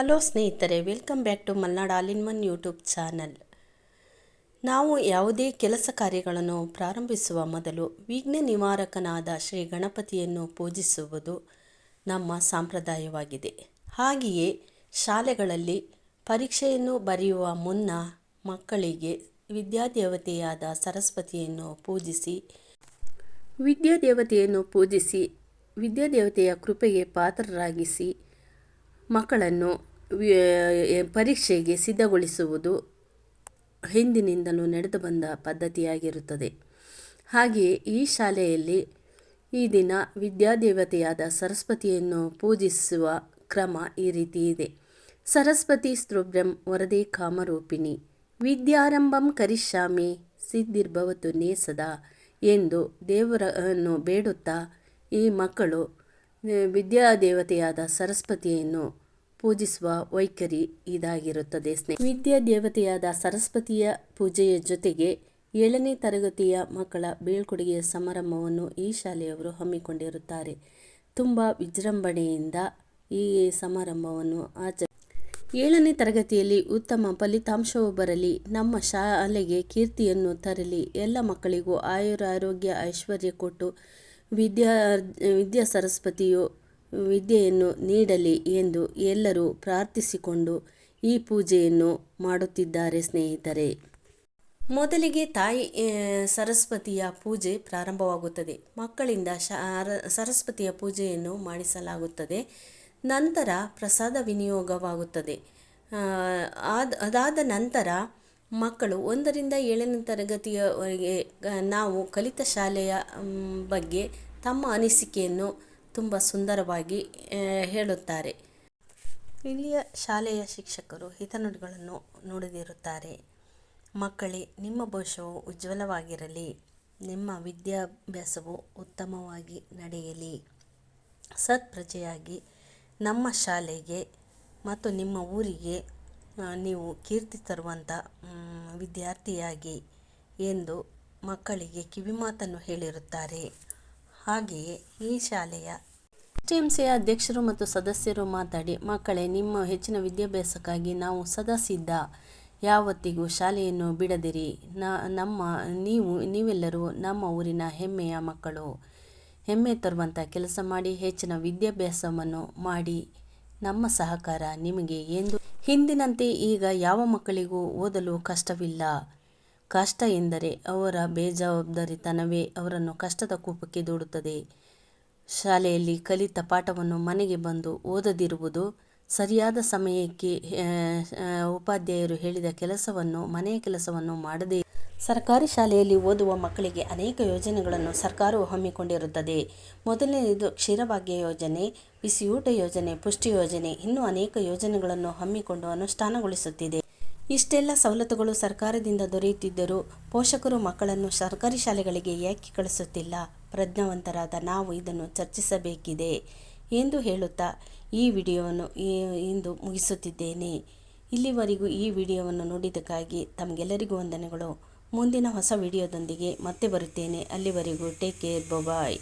Hello ಸ್ನೇಹಿತರೆ, welcome back to Malnad all in one YouTube channel. ನಾವು ಯಾವುದೇ ಕೆಲಸ ಕಾರ್ಯಗಳನ್ನು ಪ್ರಾರಂಭಿಸುವ ಮೊದಲು ವಿಘ್ನ ನಿವಾರಕನಾದ ಶ್ರೀ ಗಣಪತಿಯನ್ನು ಪೂಜಿಸುವುದು ನಮ್ಮ ಸಂಪ್ರದಾಯವಾಗಿದೆ. ಹಾಗೆಯೇ ಶಾಲೆಗಳಲ್ಲಿ ಪರೀಕ್ಷೆಯನ್ನು ಬರೆಯುವ ಮುನ್ನ ಮಕ್ಕಳಿಗೆ ವಿದ್ಯಾದೇವತೆಯಾದ ಸರಸ್ವತಿಯನ್ನು ಪೂಜಿಸಿ, ವಿದ್ಯಾದೇವತೆಯನ್ನು ಪೂಜಿಸಿ, ವಿದ್ಯಾದೇವತೆಯ ಕೃಪೆಗೆ ಪಾತ್ರರಾಗಿಸಿ ಮಕ್ಕಳನ್ನು ಪರೀಕ್ಷೆಗೆ ಸಿದ್ಧಗೊಳಿಸುವುದು ಹಿಂದಿನಿಂದಲೂ ನಡೆದು ಬಂದ ಪದ್ಧತಿಯಾಗಿರುತ್ತದೆ. ಹಾಗೆಯೇ ಈ ಶಾಲೆಯಲ್ಲಿ ಈ ದಿನ ವಿದ್ಯಾದೇವತೆಯಾದ ಸರಸ್ವತಿಯನ್ನು ಪೂಜಿಸುವ ಕ್ರಮ ಈ ರೀತಿ ಇದೆ. ಸರಸ್ವತಿ ಸ್ತೋಭ್ರಂ ವರದಿ ಕಾಮರೂಪಿಣಿ, ವಿದ್ಯಾರಂಭಂ ಕರಿಷ್ಯಾಮಿ, ಸಿದ್ಧಿರ್ಭವತು ನೇಸದ ಎಂದು ದೇವರನ್ನು ಬೇಡುತ್ತಾ ಈ ಮಕ್ಕಳು ವಿದ್ಯಾದೇವತೆಯಾದ ಸರಸ್ವತಿಯನ್ನು ಪೂಜಿಸುವ ವೈಖರಿ ಇದಾಗಿರುತ್ತದೆ. ಸ್ನೇಹ ವಿದ್ಯಾದೇವತೆಯಾದ ಸರಸ್ವತಿಯ ಪೂಜೆಯ ಜೊತೆಗೆ ಏಳನೇ ತರಗತಿಯ ಮಕ್ಕಳ ಬೀಳ್ಕೊಡುಗೆಯ ಸಮಾರಂಭವನ್ನು ಈ ಶಾಲೆಯವರು ಹಮ್ಮಿಕೊಂಡಿರುತ್ತಾರೆ. ತುಂಬ ವಿಜೃಂಭಣೆಯಿಂದ ಈ ಸಮಾರಂಭವನ್ನು ಆಚರಿಸ ಏಳನೇ ತರಗತಿಯಲ್ಲಿ ಉತ್ತಮ ಫಲಿತಾಂಶವು ಬರಲಿ, ನಮ್ಮ ಶಾಲೆಗೆ ಕೀರ್ತಿಯನ್ನು ತರಲಿ, ಎಲ್ಲ ಮಕ್ಕಳಿಗೂ ಆಯುರ ಆರೋಗ್ಯ ಐಶ್ವರ್ಯ ಕೊಟ್ಟು ವಿದ್ಯಾ ವಿದ್ಯಾ ಸರಸ್ವತಿಯು ವಿದ್ಯೆಯನ್ನು ನೀಡಲಿ ಎಂದು ಎಲ್ಲರೂ ಪ್ರಾರ್ಥಿಸಿಕೊಂಡು ಈ ಪೂಜೆಯನ್ನು ಮಾಡುತ್ತಿದ್ದಾರೆ ಸ್ನೇಹಿತರೆ. ಮೊದಲಿಗೆ ತಾಯಿ ಸರಸ್ವತಿಯ ಪೂಜೆ ಪ್ರಾರಂಭವಾಗುತ್ತದೆ. ಮಕ್ಕಳಿಂದ ಸರಸ್ವತಿಯ ಪೂಜೆಯನ್ನು ಮಾಡಿಸಲಾಗುತ್ತದೆ. ನಂತರ ಪ್ರಸಾದ ವಿನಿಯೋಗವಾಗುತ್ತದೆ. ಆದ, ಅದಾದ ನಂತರ ಮಕ್ಕಳು ಒಂದರಿಂದ ಏಳನೇ ತರಗತಿಯವರೆಗೆ ನಾವು ಕಲಿತ ಶಾಲೆಯ ಬಗ್ಗೆ ತಮ್ಮ ಅನಿಸಿಕೆಯನ್ನು ತುಂಬ ಸುಂದರವಾಗಿ ಹೇಳುತ್ತಾರೆ. ಇಲ್ಲಿಯ ಶಾಲೆಯ ಶಿಕ್ಷಕರು ಹಿತನುಡಿಗಳನ್ನು ನುಡಿದಿರುತ್ತಾರೆ. ಮಕ್ಕಳೇ, ನಿಮ್ಮ ಭವಿಷ್ಯವು ಉಜ್ವಲವಾಗಿರಲಿ. ನಿಮ್ಮ ವಿದ್ಯಾಭ್ಯಾಸವು ಉತ್ತಮವಾಗಿ ನಡೆಯಲಿ. ಸತ್ಪ್ರಜೆಯಾಗಿ ನಮ್ಮ ಶಾಲೆಗೆ ಮತ್ತು ನಿಮ್ಮ ಊರಿಗೆ ನೀವು ಕೀರ್ತಿ ತರುವಂಥ ವಿದ್ಯಾರ್ಥಿಯಾಗಿ ಎಂದು ಮಕ್ಕಳಿಗೆ ಕಿವಿಮಾತನ್ನು ಹೇಳಿರುತ್ತಾರೆ. ಹಾಗೆಯೇ ಈ ಶಾಲೆಯ ಟಿಎಂಸಿಯ ಅಧ್ಯಕ್ಷರು ಮತ್ತು ಸದಸ್ಯರು ಮಾತಾಡಿ, ಮಕ್ಕಳೇ, ನಿಮ್ಮ ಹೆಚ್ಚಿನ ವಿದ್ಯಾಭ್ಯಾಸಕ್ಕಾಗಿ ನಾವು ಸದಾ ಸಿದ್ಧ. ಯಾವತ್ತಿಗೂ ಶಾಲೆಯನ್ನು ಬಿಡದಿರಿ. ನಮ್ಮ, ನೀವು, ನೀವೆಲ್ಲರೂ ನಮ್ಮ ಊರಿನ ಹೆಮ್ಮೆಯ ಮಕ್ಕಳು. ಹೆಮ್ಮೆ ತರುವಂಥ ಕೆಲಸ ಮಾಡಿ, ಹೆಚ್ಚಿನ ವಿದ್ಯಾಭ್ಯಾಸವನ್ನು ಮಾಡಿ. ನಮ್ಮ ಸಹಕಾರ ನಿಮಗೆ ಎಂದು. ಹಿಂದಿನಂತೆ ಈಗ ಯಾವ ಮಕ್ಕಳಿಗೂ ಓದಲು ಕಷ್ಟವಿಲ್ಲ. ಕಷ್ಟ ಎಂದರೆ ಅವರ ಬೇಜವಾಬ್ದಾರಿತನವೇ ಅವರನ್ನು ಕಷ್ಟದ ಕೂಪಕ್ಕೆ ದೂಡುತ್ತದೆ. ಶಾಲೆಯಲ್ಲಿ ಕಲಿತ ಪಾಠವನ್ನು ಮನೆಗೆ ಬಂದು ಓದದಿರುವುದು ಸರಿಯಾದ ಸಮಯಕ್ಕೆ ಉಪಾಧ್ಯಾಯರು ಹೇಳಿದ ಕೆಲಸವನ್ನು, ಮನೆಯ ಕೆಲಸವನ್ನು ಮಾಡದೇ ಸರ್ಕಾರಿ ಶಾಲೆಯಲ್ಲಿ ಓದುವ ಮಕ್ಕಳಿಗೆ ಅನೇಕ ಯೋಜನೆಗಳನ್ನು ಸರ್ಕಾರವು ಹಮ್ಮಿಕೊಂಡಿರುತ್ತದೆ. ಮೊದಲನೆಯದು ಕ್ಷೀರಭಾಗ್ಯ ಯೋಜನೆ, ಬಿಸಿಯೂಟ ಯೋಜನೆ, ಪುಷ್ಟಿ ಯೋಜನೆ, ಇನ್ನೂ ಅನೇಕ ಯೋಜನೆಗಳನ್ನು ಹಮ್ಮಿಕೊಂಡು ಅನುಷ್ಠಾನಗೊಳಿಸುತ್ತಿದೆ. ಇಷ್ಟೆಲ್ಲ ಸವಲತ್ತುಗಳು ಸರ್ಕಾರದಿಂದ ದೊರೆಯುತ್ತಿದ್ದರೂ ಪೋಷಕರು ಮಕ್ಕಳನ್ನು ಸರ್ಕಾರಿ ಶಾಲೆಗಳಿಗೆ ಯಾಕೆ ಕಳಿಸುತ್ತಿಲ್ಲ? ಪ್ರಜ್ಞಾವಂತರಾದ ನಾವು ಇದನ್ನು ಚರ್ಚಿಸಬೇಕಿದೆ ಎಂದು ಹೇಳುತ್ತಾ ಈ ವಿಡಿಯೋವನ್ನು ಇಂದು ಮುಗಿಸುತ್ತಿದ್ದೇನೆ. ಇಲ್ಲಿವರೆಗೂ ಈ ವಿಡಿಯೋವನ್ನು ನೋಡಿದ್ದಕ್ಕಾಗಿ ತಮಗೆಲ್ಲರಿಗೂ ವಂದನೆಗಳು. ಮುಂದಿನ ಹೊಸ ವಿಡಿಯೋದೊಂದಿಗೆ ಮತ್ತೆ ಬರುತ್ತೇನೆ. ಅಲ್ಲಿವರೆಗೂ ಟೇಕ್ ಕೇರ್ ಬಾಯ್